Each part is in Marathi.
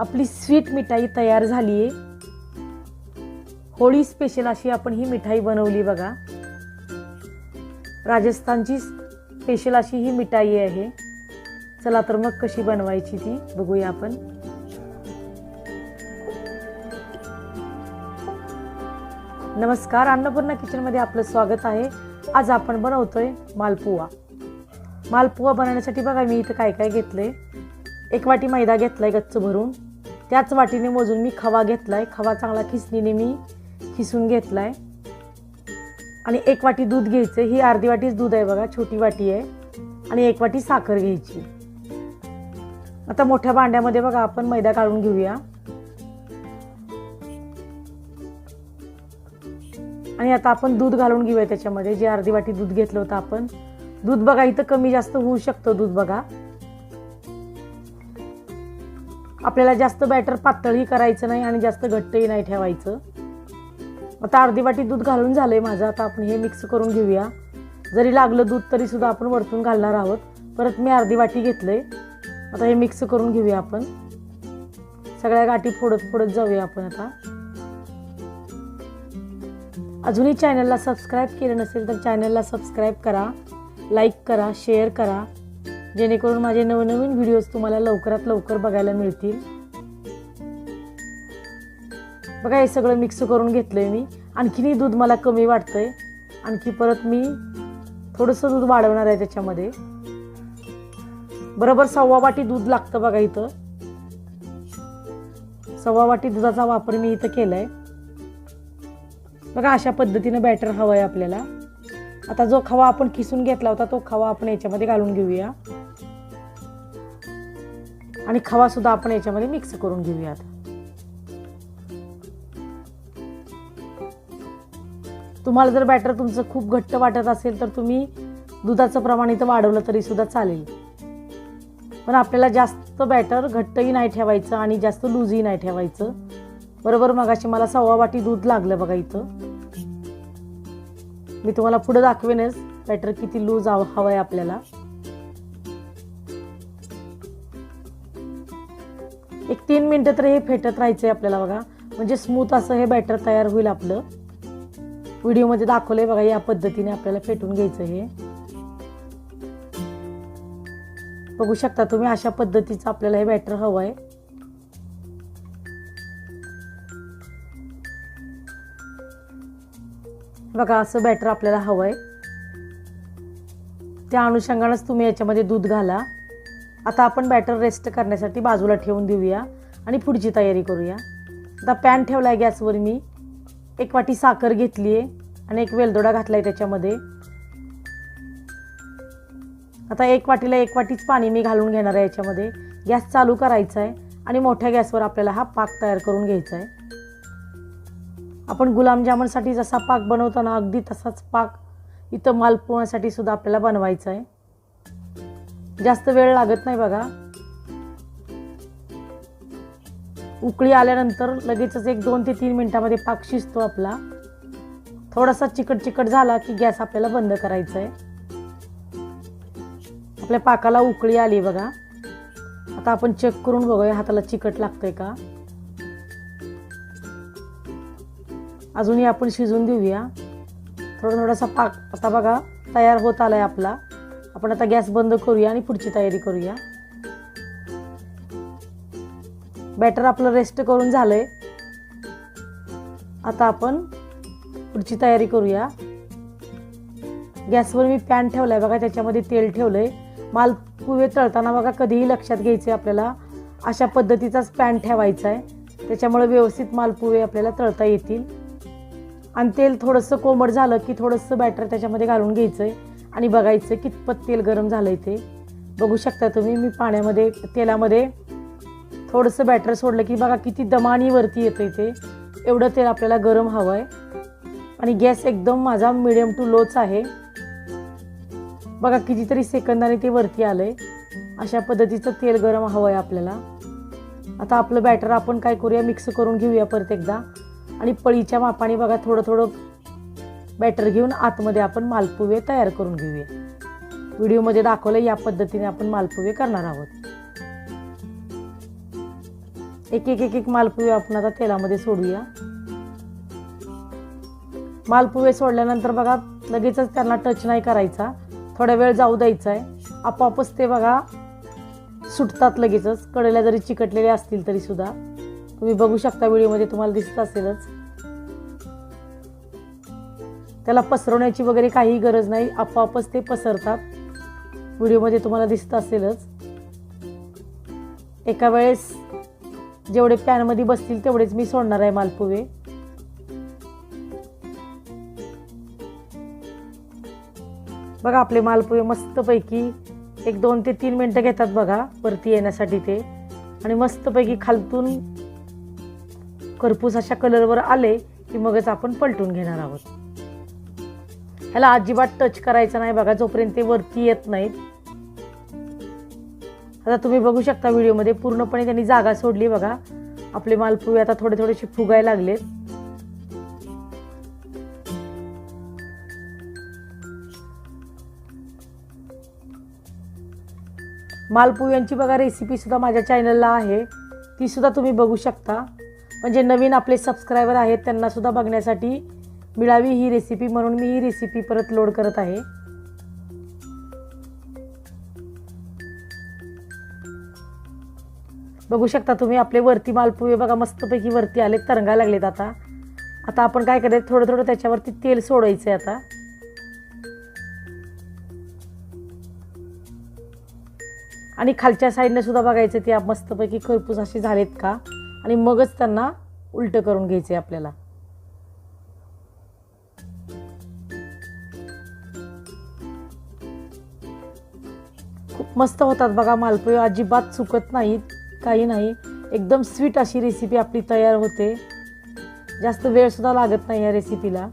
आपली स्वीट मिठाई तयार झाली आहे होळी स्पेशल अशी आपण ही मिठाई बनवली बघा. राजस्थानची स्पेशल अशी ही मिठाई आहे. चला तर मग कशी बनवायची ती बघूया आपण. नमस्कार अन्नपूर्णा किचनमध्ये आपलं स्वागत आहे. आज आपण बनवतोय मालपुवा. मालपुवा बनवण्यासाठी बघा मी इथं काय काय घेतलंय. एक वाटी मैदा घेतलाय गच्च भरून. त्याच वाटीने मोजून मी खवा घेतला आहे खवा चांगला खिसणीने मी खिसून घेतला आहे आणि एक वाटी दूध घ्यायचं ही अर्धी वाटीच दूध आहे बघा छोटी वाटी आहे. आणि एक वाटी साखर घ्यायची. आता मोठ्या भांड्यामध्ये बघा आपण मैदा काढून घेऊया. आणि आता आपण दूध घालून घेऊया त्याच्यामध्ये. जे अर्धी वाटी दूध घेतलं होतं आपण. दूध बघा इथं कमी जास्त होऊ शकतं दूध बघा. आपल्याला जास्त बॅटर पातळही करायचं नाही आणि जास्त घट्टही नाही ठेवायचं. आता अर्धी वाटी दूध घालून झालं आहे माझं. आता आपण हे मिक्स करून घेऊया. जरी लागलं दूध तरी सुद्धा आपण वरतून घालणार आहोत. परत मी अर्धी वाटी घेतलंय. आता हे मिक्स करून घेऊया आपण. सगळ्या गाठी फोडत फोडत जाऊया आपण आता. अजूनही चॅनलला सबस्क्राईब केलं नसेल तर चॅनलला सबस्क्राईब करा. लाईक करा शेअर करा. जेणेकरून माझे नवनवीन व्हिडिओज तुम्हाला लवकरात लवकर बघायला मिळतील. बघा हे सगळं मिक्स करून घेतलंय मी. आणखीनही दूध मला कमी वाटतंय. आणखी परत मी थोडंसं दूध वाढवणार आहे त्याच्यामध्ये. बरोबर सव्वा वाटी दूध लागतं बघा इथं. सव्वा वाटी दुधाचा वापर मी इथं केलाय. बघा अशा पद्धतीनं बॅटर हवं आहे आपल्याला. आता जो खवा आपण किसून घेतला होता तो खवा आपण याच्यामध्ये घालून घेऊया. आणि खवासुद्धा आपण याच्यामध्ये मिक्स करून घेऊयात. तुम्हाला जर बॅटर तुमचं खूप घट्ट वाटत असेल तर तुम्ही दुधाचं प्रमाण इथं वाढवलं तरी सुद्धा चालेल. पण आपल्याला जास्त बॅटर घट्टही नाही ठेवायचं आणि जास्त लूजही नाही ठेवायचं. बरोबर? मगाशी मला सव्वा वाटी दूध लागलं बघा इथं. मी तुम्हाला पुढे दाखवेनच बॅटर किती लूज हवं आहे आपल्याला. एक तीन मिनटं तरी हे फेटत राहायचं आहे आपल्याला बघा. म्हणजे स्मूथ असं हे बॅटर तयार होईल आपलं. व्हिडिओमध्ये दाखवलंय बघा या पद्धतीने आपल्याला फेटून घ्यायचं हे. बघू शकता तुम्ही अशा पद्धतीचं आपल्याला हे बॅटर हवं आहे बघा असं बॅटर आपल्याला हवं आहे त्या अनुषंगानंच तुम्ही याच्यामध्ये दूध घाला. आता आपण बॅटर रेस्ट करण्यासाठी बाजूला ठेवून देऊया आणि पुढची तयारी करूया. आता पॅन ठेवला आहे गॅसवर मी. एक वाटी साखर घेतली आहे आणि एक वेलदोडा घातला आहे त्याच्यामध्ये. आता एक वाटीला एक वाटीच पाणी मी घालून घेणार आहे याच्यामध्ये. गॅस चालू करायचा आहे आणि मोठ्या गॅसवर आपल्याला हा पाक तयार करून घ्यायचा आहे आपण गुलाबजामुनसाठी जसा पाक बनवतो ना अगदी तसाच पाक इथं मालपोहासाठी सुद्धा आपल्याला बनवायचा आहे जास्त वेळ लागत नाही बघा. उकळी आल्यानंतर लगेचच एक दोन ते तीन मिनटामध्ये पाक शिजतो आपला. थोडासा चिकट चिकट झाला की गॅस आपल्याला बंद करायचा आहे आपल्या पाकाला उकळी आली बघा. आता आपण चेक करून बघूया हाताला चिकट लागतंय का. अजूनही आपण शिजून देऊया. थोडा थोडासा पाक आता बघा तयार होत आलाय आपला. आपण आता गॅस बंद करूया आणि पुढची तयारी करूया. बॅटर आपलं रेस्ट करून झालंय. आता आपण पुढची तयारी करूया. गॅसवर मी पॅन ठेवलाय बघा त्याच्यामध्ये तेल ठेवलंय. मालपुवे तळताना बघा कधीही लक्षात घ्यायचे आपल्याला. अशा पद्धतीचाच पॅन ठेवायचा आहे त्याच्यामुळे व्यवस्थित मालपुवे आपल्याला तळता येतील. आणि तेल थोडंसं कोमट झालं की थोडंसं बॅटर त्याच्यामध्ये घालून घ्यायचं आहे आणि बघायचं कितपत तेल गरम झालं आहे ते. बघू शकता तुम्ही मी पाण्यामध्ये तेलामध्ये थोडंसं बॅटर सोडलं की बघा किती दमानी वरती येतं ते. एवढं तेल आपल्याला गरम हवं आहे आणि गॅस एकदम माझा मिडियम टू लोच आहे. बघा कितीतरी सेकंदाने ते वरती आलं आहे अशा पद्धतीचं तेल गरम हवं आहे आपल्याला. आता आपलं बॅटर आपण काय करूया मिक्स करून घेऊया परत एकदा. आणि पळीच्या मापाने बघा थोडं थोडं बॅटर घेऊन आतमध्ये आपण मालपुवे तयार करून घेऊया. व्हिडिओमध्ये दाखवलं या पद्धतीने आपण मालपुवे करणार आहोत. एक एक एक एक मालपुवे आपण आता तेलामध्ये सोडूया. मालपुवे सोडल्यानंतर बघा लगेचच त्यांना टच नाही करायचा. थोडा वेळ जाऊ द्यायचा आहे आपोआपच ते बघा सुटतात लगेचच. कडेला जरी चिकटलेले असतील तरी सुद्धा तुम्ही बघू शकता व्हिडिओमध्ये तुम्हाला दिसत असेलच. त्याला पसरवण्याची वगैरे काही गरज नाही आपोआपच ते पसरतात. व्हिडिओमध्ये तुम्हाला दिसत असेलच. एका वेळेस जेवढे पॅनमध्ये बसतील तेवढेच मी सोडणार आहे मालपुवे. बघा आपले मालपुवे मस्तपैकी एक दोन ते तीन मिनटं घेतात बघा वरती येण्यासाठी ते. आणि मस्तपैकी खालतून करपूस अशा कलरवर आले की मगच आपण पलटून घेणार आहोत. ह्याला अजिबात टच करायचं नाही बघा जोपर्यंत ते वरती येत नाहीत. आता तुम्ही बघू शकता व्हिडिओमध्ये पूर्णपणे त्यांनी जागा सोडली बघा. आपले मालपुवे आता थोडे थोडेसे फुगायला लागलेत. मालपुव्यांची बघा रेसिपी सुद्धा माझ्या चॅनलला आहे. ती सुद्धा तुम्ही बघू शकता. म्हणजे नवीन आपले सबस्क्रायबर आहेत त्यांना सुद्धा बघण्यासाठी मिळावी ही रेसिपी म्हणून मी ही रेसिपी परत लोड करत आहे. बघू शकता तुम्ही आपले वरती मालपुवे बघा मस्तपैकी वरती आले तरंगायला लागलेत आता. आता आपण काय करायचं थोडं थोडं त्याच्यावरती तेल सोडायचं आहे आता. आणि खालच्या साईडने सुद्धा बघायचं ते मस्तपैकी खरपूस असे झालेत का? आणि मगच त्यांना उलट करून घ्यायचे आपल्याला. मस्त होतात बघा मालपुळे. अजिबात चुकत नाहीत काही नाही. एकदम स्वीट अशी रेसिपी आपली तयार होते. जास्त वेळसुद्धा लागत नाही या रेसिपीला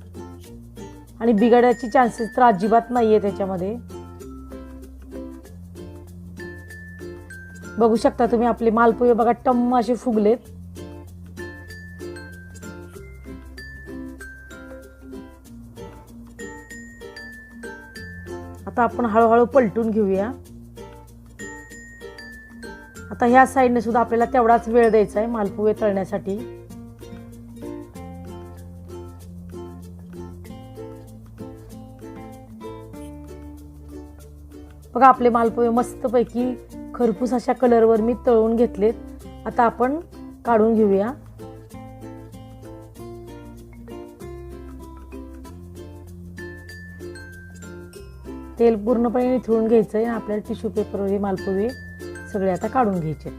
आणि बिघडायची चान्सेस तर अजिबात नाही आहे त्याच्यामध्ये. बघू शकता तुम्ही आपले मालपोहे बघा टम्म असे फुगलेत. आता आपण हळूहळू पलटून घेऊया. आता ह्या साईडने सुद्धा आपल्याला तेवढाच वेळ द्यायचा आहे मालपुवे तळण्यासाठी. बघा आपले मालपुवे मस्तपैकी खरपूस अशा कलरवर मी तळून घेतलेत. आता आपण काढून घेऊया. तेल पूर्णपणे निथळून घ्यायचं आहे आपल्याला टिश्यू पेपरवर हे मालपुवे सगळे आता काढून घ्यायचे.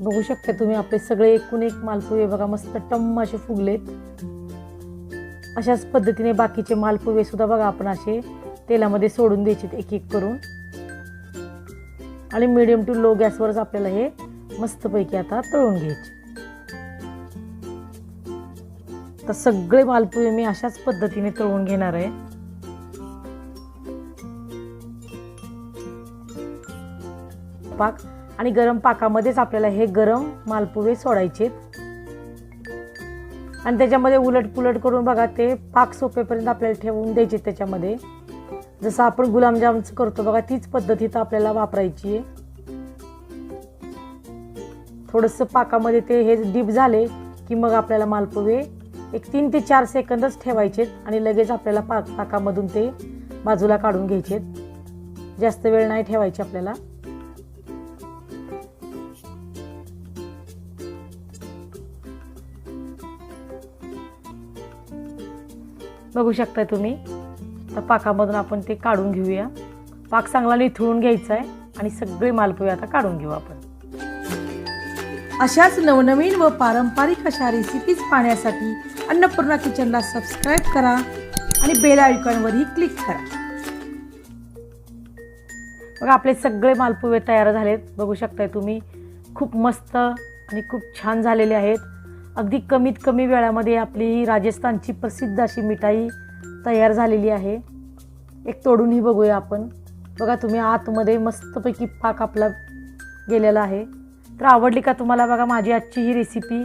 बघू शकता तुम्ही आपले सगळे एकूण एक मालपुवे बघा मस्त टम्म असे फुगलेत अशाच पद्धतीने बाकीचे मालपुवे सुद्धा बघा आपण असे तेलामध्ये सोडून द्यायचे एक एक करून. आणि मिडियम टू लो गॅसवरच आपल्याला हे मस्तपैकी आता तळून घ्यायचे. तर सगळे मालपुवे मी अशाच पद्धतीने तळून घेणार आहे. पाक आणि गरम पाकामध्येच आपल्याला हे गरम मालपुवे सोडायचे आणि त्याच्यामध्ये उलट पुलट करून बघा ते पाक सोपेपर्यंत आपल्याला ठेवून द्यायचे त्याच्यामध्ये. जसं आपण गुलाबजामचं करतो बघा तीच पद्धती तर आपल्याला वापरायची आहे. थोडंसं पाकामध्ये ते हे डीप झाले की मग आपल्याला मालपुवे एक तीन ते चार सेकंदच ठेवायचे आणि लगेच आपल्याला पाक पाकामधून ते बाजूला काढून घ्यायचे जास्त वेळ नाही ठेवायचे आपल्याला. बघू शकता तुम्ही. तर पाकामधून आपण ते काढून घेऊया. पाक चांगला निथळून घ्यायचा आहे आणि सगळे मालपुवे आता काढून घेऊ आपण. अशाच नवनवीन व पारंपरिक अशा रेसिपीज पाहण्यासाठी अन्नपूर्णा किचनला सबस्क्राईब करा आणि बेल आयकॉनवरही क्लिक करा. बघा आपले सगळे मालपुवे तयार झालेत. बघू शकताय तुम्ही खूप मस्त आणि खूप छान झालेले आहेत. अगदी कमीत कमी वेळामध्ये आपली ही राजस्थानची प्रसिद्ध अशी मिठाई तयार झालेली आहे. एक तोडूनही बघूया आपण. बघा तुम्ही आतमध्ये मस्तपैकी पाक आपला गेलेला आहे. तर आवडली का तुम्हाला बघा माझी आजची ही रेसिपी